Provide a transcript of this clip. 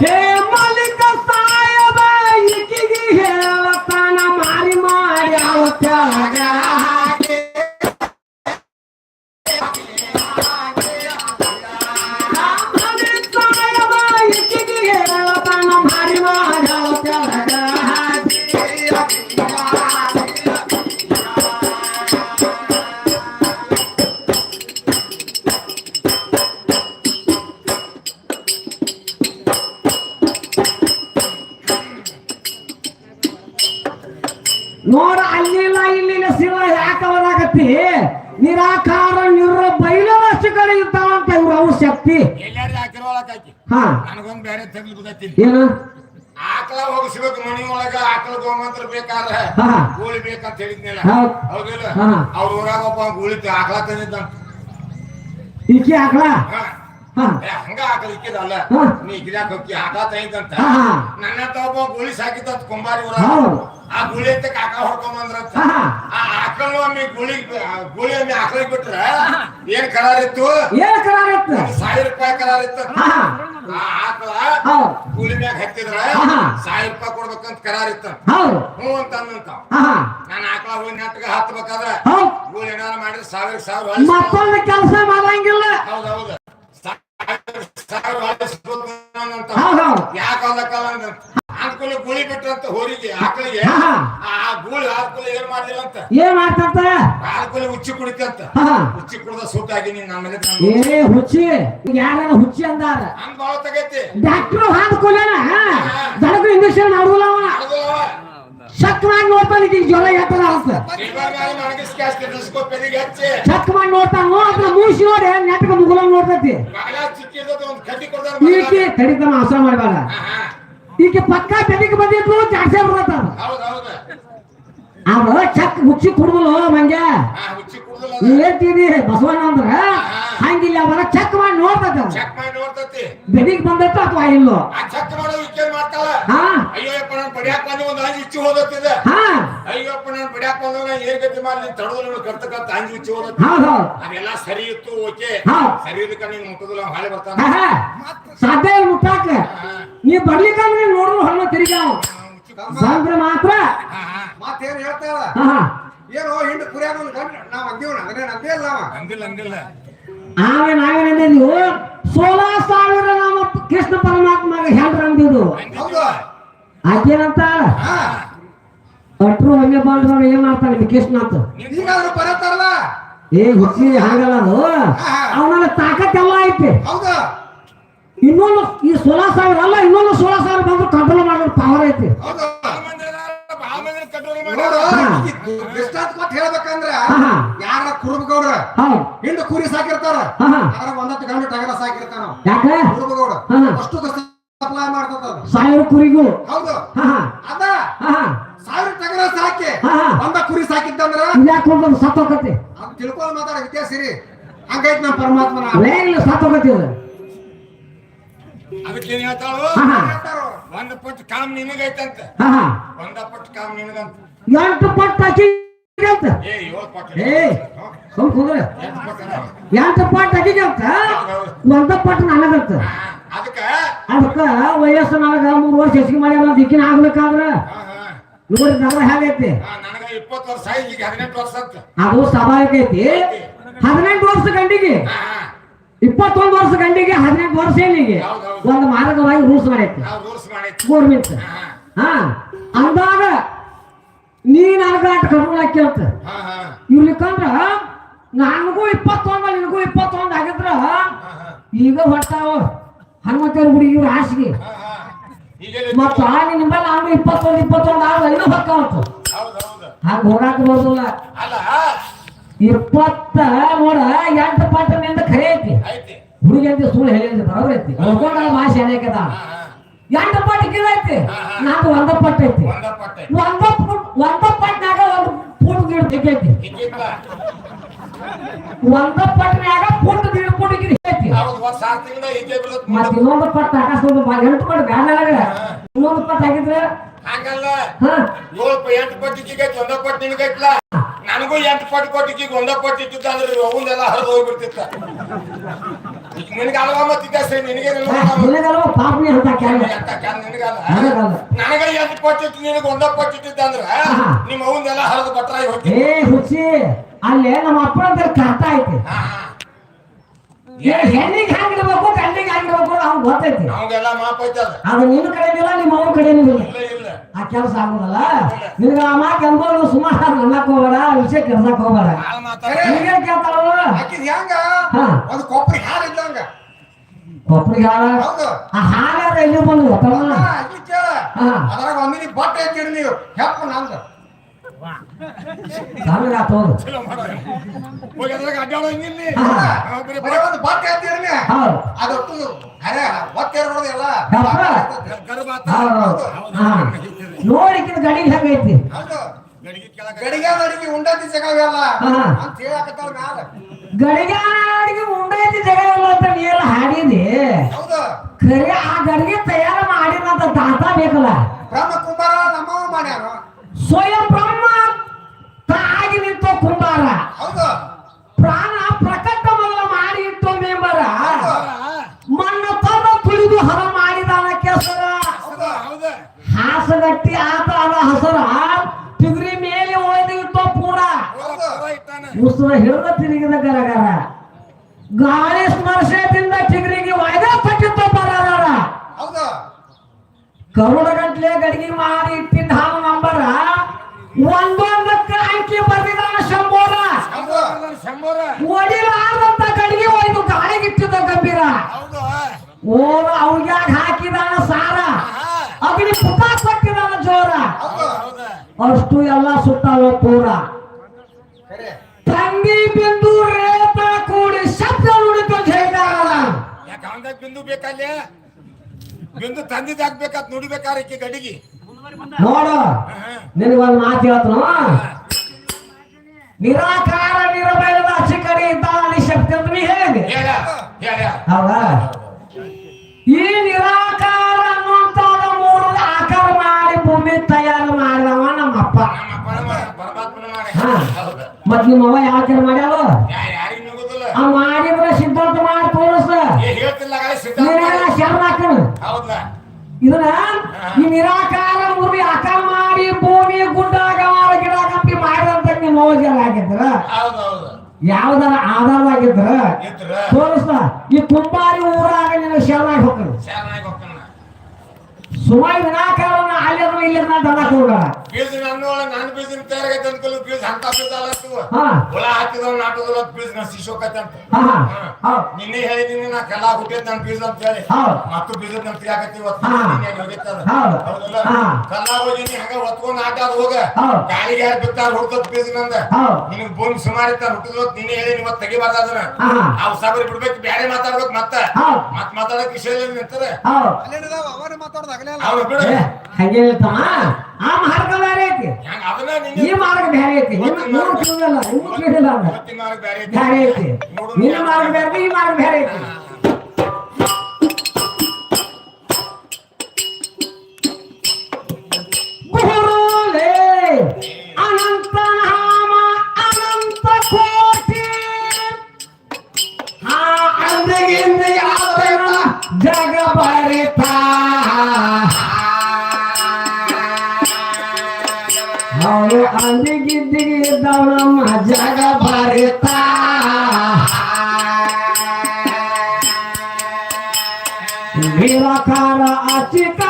ಹೇ ನೋಡ ಅಲ್ಲಿಲ್ಲ ಇಲ್ಲಿಲ್ಲ ಶಿವ ಯಾಕ ಅವರಾಗತ್ತಿ? ನಿರಾಕಾರ ನಿರ ಬೈಲದಷ್ಟು ಕಡೆ ಇರ್ತಾವಂತ ಇವ್ರ ಅವ್ರ ಶಕ್ತಿ. ಹಾ. ನನಗೊಂದ್ ಬೇರೆ ಏನು? ಆಕಳ ಹೋಗಿಸ್ಬೇಕು ಮನಿ ಒಳಗ ಆಕಳ ಗೋಮಂತ್ರ ಬೇಕಾದ್ರೆ. ಗೂಳಿ ಬೇಕಂತ ಹೇಳಿದ್ನಿಲ್ಲ. ಹೌದ್. ಹೌದಿಲ್ಲ. ಅವ್ರ ಊರಾಗ ಒಬ್ಬ ಗೂಳಿ ಆಕಳ ತಂದಿದ್ದಂತ ಈಕಿ ಆಕಳ? ಹಂಗ ಆಕಳ ಇಕ್ಕಿದಲ್ಲ. ನೀ ಗಿಡಕ್ ಹೋಗಿ ಆಕಳ ತಂದಿದ್ದಂತ. ನನ್ನ ಒಬ್ಬ ಗೂಳಿ ಸಾಕಿದ್ದ ಕುಂಬಾರಿ ಊರಾಗ. ಆ ಗುಳಿ ಅಂತ ಕಾಕ ಹೊಡ್ಕೊಂಬಂದ್ರ. ಆ ಆಕಳ ಒಮ್ಮೆ ಗುಳಿ ಗುಳಿ ಒಮ್ಮೆ ಆಕಳಿಗೆ ಬಿಟ್ರ ಏನ್ ಕರಾರ್ ಇತ್ತು? ಏನ್ ಕರಾರ್ ಇತ್ತು? ಸಾವಿರ ರೂಪಾಯಿ ಕರಾರ್ ಇತ್ತು. ಆ ಆಕಳ ಗುಳಿ ಮ್ಯಾಗ ಹತ್ತಿದ್ರ. ಸಾವಿರ ರೂಪಾಯಿ ಕೊಡ್ಬೇಕಂತ ಕರಾರ್ ಇತ್ತು. ಹ್ಞೂ ಅಂತ ಅಂದಂತ. ನಾನು ಆಕಳ ಹೋಗಿ ನೆಟ್ಗ ಹತ್ಬೇಕಾದ್ರ ಗೂಳಿ ಏನಾರ ಮಾಡಿದ್ರೆ ಸಾವಿರ ಸಾವಿರ ಮತ್ತೊಂದು ಕೆಲಸ ಮಾಡಂಗಿಲ್ಲ. ಮಾಡ್ಲಿಲ್ಲ ಅಂತ. ಏನ್ ಮಾಡ್ತಂತ ಆಕುಲ ಉಚ್ಚಿ ಕುಡಿತಂತ ಹಾ. ಉಚ್ಚಿ ಕುಡ್ದ ಸೂಟಾಗಿ ನೀನ್ ನಮ್ಮ ಮನೆ ಏ ಹುಚ್ಚಿ ಯಾರ ಹುಚ್ಚಿ ಅಂದಾರ? ಹಂಗ್ ಬಾಳ ತಗೈತಿ. ಡಾಕ್ಟ್ರು ಹಾದ್ ಕೊಲ್ಯಾನ ದಡಕು ಇಂಜೆಕ್ಷನ್ ಮಾಡುದಿಲ್ಲ ಅವ. ಶಕ್ ಮಾಡಿ ನೋಡ್ತಾನ ಈಗ ಜ್ವರ ಹಚ್ಚಿ. ಚೆಕ್ ಮಾಡಿ ನೋಡ್ತಾನ. ನೋಡ್ತಾನ ಮೂಸಿ ನೋಡಿ ನೆಟ್ಕ ಮುಗುಲ ನೋಡ್ತೈತಿ. ಈಕೆ ತಡಿತಾನ ಆಸ ಮಾಡಬೇಡ ಈಕೆ ಪಕ್ಕ ತಡಿಗೆ ಬಂದಿದ್ಲು ಜಾಡ್ಸೆ ಹೌದ್. ಅವ ಚಕ್ ಹುಚ್ಚಿ ಕುಡ್ದಲ್ಲ ನೀ ಹೇಳ್ತೀನಿ ಬಸವಣ್ಣ ಅಂದ್ರ? ಹಂಗಿಲ್ಲ ಅವರ ಚೆಕ್ ಮಾಡಿ ನೋಡ್ತದ ಬೆನಿಗ್ ಮಾಡಿ ನೋಡ್ತತಿ. ಬೆದಿಗೆ ಬಂದೈತ ಅಥವಾ ಇಲ್ಲೋ? ಹಾ. ಅಯ್ಯೋಪ್ಪ ನಾನು ಬಡಿಯಾಕ ಬಂದು ಒಂದ್ ಅಂಜಿ ಹೋದತ್ತಿದೆ ಹಾ. ಅಯ್ಯಪ್ಪ ನಾನು ಬಡಿಯಾಕ ಬಂದ ನಾನು ಏನ್ ಗತಿ ಮಾಡಿ ತಡೋದ್ರ ಕರ್ತಕ್ಕಂತ ಅಂಜಿ ಉಚ್ಚಿ ಹೋದತ್ತಿ ಹೌದ್ ಹೌದ್. ಅದೆಲ್ಲ ಸರಿ ಇತ್ತು ಓಕೆ. ಹಾ. ಸರಿ ಇದಕ್ಕ ನೀನ್ ಮುಟ್ಟದಿಲ್ಲ ಹಾಳೆ ಬರ್ತಾನ. ಸಾಧ್ಯ ಇಲ್ಲ ಮುಟ್ಟಾಕ. ನೀ ಬರ್ಲಿಕ್ಕಂದ್ರೆ ನೀನ್ ಹಣ್ಣು ತಿರುಗಿ ಅವ ಮಾತ್ರ. ಮತ್ತೇನ್ ಹೇಳ್ತಾಳ? ಹಾ ಹಾ. ಏನೋ ಹಿಂಡು ಕುರಿಯಾಗ ಒಂದು ಗಂಡ ನಾವ್ ಅಂದಿವನ ಅದನ್ನೇ ನಂದೇ ಇಲ್ಲ ಹಂಗಿಲ್ಲ ಅಂದಿಲ್ಲ ಅಂದಿಲ್ಲ ಆಗ ನೀವು? ಸೋಲ ಸಾವಿರ ನಮ್ಮ ಕೃಷ್ಣ ಪರಮಾತ್ಮ ಹೇಳ್ರ ಅಂದಿದ್ದು. ಹೌದು. ಆಕೇನಂತ ಹಾ. ಅಟ್ರು ಹಂಗೆ ಬಂದ್ರ ಏನ್ ಮಾಡ್ತಾನೆ ಕೃಷ್ಣ ಅಂತ? ಈಗಾದ್ರೂ ಬರತ್ತಾರಲ್ಲ? ಏ ಹುಚ್ಚಿ ಹಂಗಲ್ಲ ಅದು. ಅವನಲ್ಲಿ ತಾಕತ್ ಎಲ್ಲ ಐತಿ. ಹೌದು. ಇನ್ನೊಂದು ಈ ಸೋಲ ಸಾವಿರ ಅಲ್ಲ ಇನ್ನೊಂದು ಸೋಲ ಸಾವಿರ ಬಂದ್ರು ಕಂಟ್ರೋಲ್ ಮಾಡೋ ಪವರ್ ಐತಿ. ದೃಷ್ಟಾಂತ ಕೊಟ್ಟು ಹೇಳ್ಬೇಕಂದ್ರ. ಯಾರ ಕುರುಬಗೌಡ್ರ? ಹೌದು ಹಿಂಡ್ ಕುರಿ ಸಾಕಿರ್ತಾರ ಅದರ ಒಂದತ್ತು ಗಂಡು ಟಗರ ಸಾಕಿರ್ತಾನ ಯಾಕೆ? ಕುರುಬಗೌಡ. ಹಾ. ಅಷ್ಟು ಸಪ್ಲೈ ಮಾಡ್ತದ ಸಾವಿರ ಕುರಿಗೂ. ಹೌದು. ಅದ ಸಾವಿರ ಟಗರ ಸಾಕಿ. ಒಂದ ಕುರಿ ಸಾಕಿದ್ದಂದ್ರ ಯಾಕೆ ಹೋಗ್ಬೋದು ಸತ್ತೋಕತಿ ಅದು ತಿಳ್ಕೊಂಡ್ ಮಾತಾಡ ವ್ಯತ್ಯಾಸ ಇರಿ. ಹಂಗೈತ್ ನಮ್ಮ ಪರಮಾತ್ಮನ. ಇಲ್ಲ ಅದಕ್ಕೆ ಏನ್ ಹೇಳ್ತಾಳು? ಹೇಳ್ತಾರೋ. ಒಂದ್ ಪಟ್ಟು ಕಾಮ್ ನಿನಗೈತಂತ. ಒಂದ ನಿನಗಂತ. ಎಂಟು ಪಟ್ಟು ಅಂತ ಏ ಏಳು ಪಟ್ಟು ಏ ಸ್ವಲ್ಪ ಕುಂದ್ರೆ ಎಂಟು ಪಟ್ಟು ಅಕ್ಕಿಗೆ ಅಂತ ಒಂದ ಪಟ್ಟು ನನಗಂತ? ಅದಕ್ಕ? ಅದಕ್ಕ ವಯಸ್ಸು ನನಗ ಮೂರು ವರ್ಷ ಹೆಚ್ಚಿಗೆ ಮಾಡ್ಯಾರ ದಿಕ್ಕಿನ ಆಗ್ಬೇಕಾದ್ರ. ನೋಡಿ ನಗರ ಹೇಗೈತಿ? ಹಾ, ನನಗ ಇಪ್ಪತ್ತು ವರ್ಷ ಈಗ ಹದಿನೆಂಟು ವರ್ಷ ಅಂತ. ಅದು ಸ್ವಾಭಾವಿಕ ಐತಿ. ಹದಿನೆಂಟು ವರ್ಷ ಗಂಡಿಗೆ. ಇಪ್ಪತ್ತೊಂದು ವರ್ಷ ಗಂಡಿಗೆ ಹದಿನೆಂಟು ವರ್ಷ ಏನಿಗೆ. ಒಂದು ಮಾರಕವಾಗಿ ರೂಲ್ಸ್ ಮಾಡೈತಿ ಗೋರ್ಮೆಂಟ್ ಹಾ, ಅಂದಾಗ ನೀ ನನಗಾಟ ಕರ್ಕೊಂಡು ಹಾಕಿ ಅಂತ ಇರ್ಲಿಕ್ಕಂದ್ರ ನನಗೂ ಇಪ್ಪತ್ತೊಂದು ನಿನಗೂ ಇಪ್ಪತ್ತೊಂದು ಆಗಿದ್ರ ಈಗ ಹೊಟ್ಟಾವ ಹನುಮಂತೇವ್ರ ಗುಡಿ ಇವ್ರ ಹಾಸಿಗೆ ಮತ್ತ ನಿನ್ನ ನಾನು ಇಪ್ಪತ್ತೊಂದು ಇಪ್ಪತ್ತೊಂದು ಆದ್ರೆ ಇನ್ನೂ ಹೌದು ಹಂಗ ಹೋಗಾಕ ಬರೋದಿಲ್ಲ. ಇಪ್ಪತ್ತ ನೋಡ ಎಂಟು ಐತಿ ಹುಡುಗಿ ಅಂತ ಸುಳ್ಳು ಹೇಳಿದ್ರೆ ಬರೋಬ್ರ ಐತಿ. ಹೋಗೋಣ ಭಾಷೆ ಅನೇಕದ. ಎಂಟು ಪಟ್ಟು ಗಿಡ ಐತಿ. ಹಾ, ಹಾ. ನಾನು ಒಂದ ಪಟ್ಟು ಐತಿ. ಒಂದ ಪಟ್ಟೆ ಒಂದ ಪುಟ್ ಒಂದ ಪಟ್ನಾಗ ಒಂದು ಪುಟ್ ಗಿಡ ತೆಗೈತಿ ಒಂದ ಪಟ್ನ್ಯಾಗ ಪುಟ್ ಗಿಡ ಪುಟ್ ಗಿಡ ಐತಿ ಹೌದು ಒಂದ್ ಸಾರ್ ತಿಂಗಳ ಈಜೆ ಬೀಳತ್ ಮತ್ ಇನ್ನೊಂದು ಪಟ್ಟು ಹಾಕಿಸ್ಬೋದು ಎಂಟು ಪಟ್ಟು ಬ್ಯಾಡ ಇನ್ನೊಂದು ಪಟ್ಟು ಹಾಕಿದ್ರೆ? ಹಂಗಲ್ಲ. ಏಳು ಎಂಟು ಪಟ್ಟಿಗೆ ಒಂದ ಪಟ್ಟು ನಿನಗೈತ್ಲ ನನಗೂ ಎಂಟು ಪಟ್ಟು ಕೊಟ್ಟಿಗೆ ಒಂದ ಪಟ್ಟು ಇಟ್ಟಿದ್ದ ಅಂದ್ರೆ ಹರಿದು ಹೋಗ್ಬಿಡ್ತಿತ್ತ. ಈಗ ನಿನಗೆ ಅಲ್ವಾ ಮತ್ತಿದ್ದ ಸರಿ ನಿನಗೆ ನಿನಗಲ್ವ ಪಾಪನಿ ಅಂತ ನನಗಲ್ಲ. ನನಗ ಕೊಟ್ಟಿತ್ತು ನಿನಗೆ ಒಂದ ಕೊಟ್ಟಿದ್ದ ಅಂದ್ರ. ನಿಮ್ಮ ಅವಂದೆಲ್ಲ ಹರಿದು ಬಟ್ರಾಗಿ ಹೋಗಿ ಏ ಹುಚ್ಚಿ ಅಲ್ಲೇ ನಮ್ಮ ಅಪ್ಪನ ಕರ್ತ ಐತಿ. ಏ, ಹೆಣ್ಣಿಗೆ ಹ್ಯಾಂಗಿರ್ಬೇಕು ಗಂಡಿಗೆ ಹ್ಯಾಂಗಿರ್ಬೇಕು ಅವ್ನು ಗೊತ್ತೈತಿ. ಅವಂಗೆಲ್ಲ ಮಾಪ್ ಅದು ನಿನ್ನ ಕಡೆ ನಿಮ್ಮ ಅವನ ಕಡೆ ಇಲ್ಲ. ಇಲ್ಲ ಇಲ್ಲ. ಆ ಕೆಲಸ ಆಗೋದಲ್ಲ? ನಿನಗ ಆ ಮಾತು ಅನ್ಬೋದು ಸುಮಾರು ನನ್ನಕ್ ಹೋಗ್ಬೇಡ ವಿಷಯ ಕೆಲ್ಸಕ್ ಹೋಗ್ಬೇಡ. ನಿನಗೇನ್ ಕೇಳ್ತಾವ ಹೆಂಗ. ಒಂದು ಕೊಬ್ಬರಿ ಹಾಲು ಇದ್ದಂಗ ಹಾಳ ಹೌದು. ಆ ಹಾರ ಎಲ್ಲಿ ಬಂದು. ಅದ್ರಾಗ ಒಂದಿನಿ ಬಟ್ಟೆ ಹಾಕಿರಿ ನೀವು. ಹೆಪ್ಪ ನಂದು. ಬಟ್ಟೆ ಹಾಕಿರಿ ಅದೊಟ್ಟು ಅರೆ ಇರ್ಬೋದು ಎಲ್ಲ. ಹಾ ಗಡಿಗೆ ಹೆಂಗೈತಿ? ಹೌದು. ಗಡಿಗೆ ಗಡಿಗೆ ಅಡಿಗೆ ಉಂಡತಿ ಜಗವೆಲ್ಲ. ಅಂತ ಹೇಳಕತ್ತಾವ ಮ್ಯಾಲ ಗಡಿಗಾಡಿಗೆ ಉಂಡೈತಿ ಜಗ ಇಲ್ಲ ಅಂತ ನೀ ಎಲ್ಲ ಹಾಡಿದಿ? ಹೌದು. ಖರೆ ಆ ಗಡಿಗೆ ತಯಾರು ಮಾಡಿದಂತ ತಾತ ಬೇಕಲ್ಲ? ಬ್ರಹ್ಮ ಕುಂಬಾರ ನಮ್ಮವ ಮಾಡ್ಯಾರ. ಸ್ವಯಂ ಬ್ರಹ್ಮ ತಾಗಿ ನಿಂತ ಕುಂಬಾರ. ಹೌದು. ಹಾಸಗಟ್ಟಿ ಆತ ಅದ ಹಸರ ತಿಗ್ರಿ ಮೇಲೆ ಒಯ್ದು ಇಟ್ಟು ಪೂರ ಉಸಿರ ಹಿಡಿದ ತಿರುಗಿದ ಗರಗರ. ಗಾಳಿ ಸ್ಪರ್ಶದಿಂದ ಚಿಗುರಿಗೆ ವಾಯ್ದ ಪಟ್ಟಿತ್ತು ಬರಾರ ಕರುಡ ಗಂಟ್ಲೆ ಗಡಿಗೆ ಮಾಡಿ ಇಟ್ಟಿದ್ದ ನಂಬರ. ಒಂದೊಂದಕ್ಕೆ ಅಂಕಿ ಬರ್ದಿದ್ದಾನ ಶಂಬೋರ ಒಡಿಲಾರ್ದಂತ ಗಡಿಗೆ ಒಯ್ದು ಗಾಳಿಗೆ ಇಟ್ಟಿದ್ದ ಗಂಭೀರ. ಓ ಅವ್ಯಾಗ ಹಾಕಿದಾನ ಸಾರ. ಅಗ್ನಿ ಪುಟ ಕೊಟ್ಟಿದಾನ ಜೋರ ಹೌದು ಹೌದಾ ಅಷ್ಟು ಎಲ್ಲ ಸುತ್ತಾವ ಪೂರ ತಂಗಿ ಬಿಂದು ರೇತ ಕೂಡಿ ಶಬ್ದ ನುಡಿತು ಜೈಗಾರಲ್ಲ ಯಾಕೆ ಅವಂದಾಗ ಬಿಂದು ಬೇಕಲ್ಲೇ? ಬಿಂದು ತಂದಿದ್ದು ಬೇಕ ನುಡಿಬೇಕಾರೆ ಈಕಿ ಗಡಿಗೆ. ನೋಡು ನಿನಗೊಂದು ಮಾತು ಹೇಳ್ತನು ನಿರಾಕಾರ ನಿರಭಯದ ಕಡೆ ಇದ್ದಾಳ ನಿಶಕ್ತಿ ಅಂತ ನೀ ಹೇಳ. ಹೌದಾ? ಈ ನಿರಾಕಾರ ಹೌದಾ ನಿಮ್ಮ ಅವ ಯಾವ ತರ ಮಾಡ್ಯಾವ? ಆ ಮಾಡಿದ್ರೆ ಸಿದ್ಧಾಂತ ಮಾಡಿ ತೋರಿಸ. ಶರಣ ಹಾಕಣ ಇದನ್ನ ಈ ನಿರಾಕಾರ ಮೂರ್ತಿ ಆಕಾರ ಮಾಡಿ ಭೂಮಿ ಗುಡ್ಡ ಗವಾರ ಗಿಡ ಕಂಪಿ ಮಾಡಿದಂತ ನಿಮ್ಮ ಅವಜಾರ ಆಗಿದ್ರ? ಯಾವ್ದಾರ ಆಧಾರವಾಗಿದ್ರ ತೋರಿಸ್ತ ಈ ಕುಂಬಾರಿ ಊರಾಗ ನಿನ್ನ ಶರಣಾಗಿ ಹೋಗ್ತಾನ. ಸುಮಾರು ವಿನಾಕಾರನ ಅಲ್ಲಿ ಇಲ್ಲಿ ದನ ಹೋಗಲ್ಲ ಬೀಜ ನನ್ನ ಒಳಗೆ ನಾನು ಬೀಜ ಅನ್ಕೊಳ್ಳಿ ಬೀಜ ಅಂತ ಬೀಜ ಅಲ್ಲ ಹಾ. ಹುಳ ಹಾಕಿದವ್ ನಾಟೋದಲ್ಲ ಬೀಜ ನಾ ಶಿಶೋಕತ್ತೆ ಅಂತ. ನಿನ್ನೆ ಹೇಳಿದೀನಿ ನಾ ಕೆಲ ಹುಟ್ಟಿದ್ ನನ್ ಬೀಜ ಅಂತ ಹೇಳಿ. ಮತ್ತು ಬೀಜ ನಮ್ ತಿಗಾಕತ್ತಿ ಇವತ್ತು. ಹಾ. ನಿನ್ನೆ ಹೋಗಿತ್ತದ ಹೌದಲ್ಲ? ಹಾ. ಕಲ್ಲ ಹೋಗಿನಿ ಹಂಗ ಒತ್ಕೊಂಡ್ ಆಟ ಹೋಗ. ಗಾಳಿ ಗಾಳಿಗೆ ಯಾರು ಬಿತ್ತಾರ ಹುಡ್ತದ ಬೀಜ ನಂದ? ನಿನಗ್ ಭೂಮಿ ಸುಮಾರು ಇತ್ತ ಹುಟ್ಟಿದ್ವತ್ ನಿನ್ನೆ ಹೇಳಿ ಇವತ್ತು ತೆಗಿಬಾರ್ದ ಅದನ್ನ. ಹಾ. ಅವ್ ಸಾಬರಿ ಬಿಡ್ಬೇಕು ಬ್ಯಾರೆ ಮಾತಾಡ್ಬೇಕು ಮತ್ತ. ಮತ್ ಮಾತಾಡಕ್ ವಿಷಯ ನಿಂತದ ಅವನ ಬಿಡು. ಏ, ಹಂಗೆ ಹೇಳ್ತಮ್ಮ? ಆ ಮಾರ್ಗ ಬೇರೆ ಐತಿ ಹೆಂಗ ಅದನ್ನ ಈ ನಿನ್ನೆ ಮಾರ್ಗ ಬೇರೆ ಐತಿ ನಿನ್ನ ಮೂರು ತಿಳಿದಿಲ್ಲ ಇನ್ನು ತಿಳಿದಿಲ್ಲ ಅಂದ ಇವತ್ತಿನ ಮಾರ್ಗ ಬ್ಯಾರೆ ಐತಿ. ಬೇರೆ ಐತಿ ನೋಡು ನಿನ್ನ ಮಾರ್ಗ ಬೇರೆ ಈ ಮಾರ್ಗ ಬೇರೆ ಐತಿ ಜಗ ಬರಿತಾ. ನಿರಾಕಾರ ಅಚಿತಾ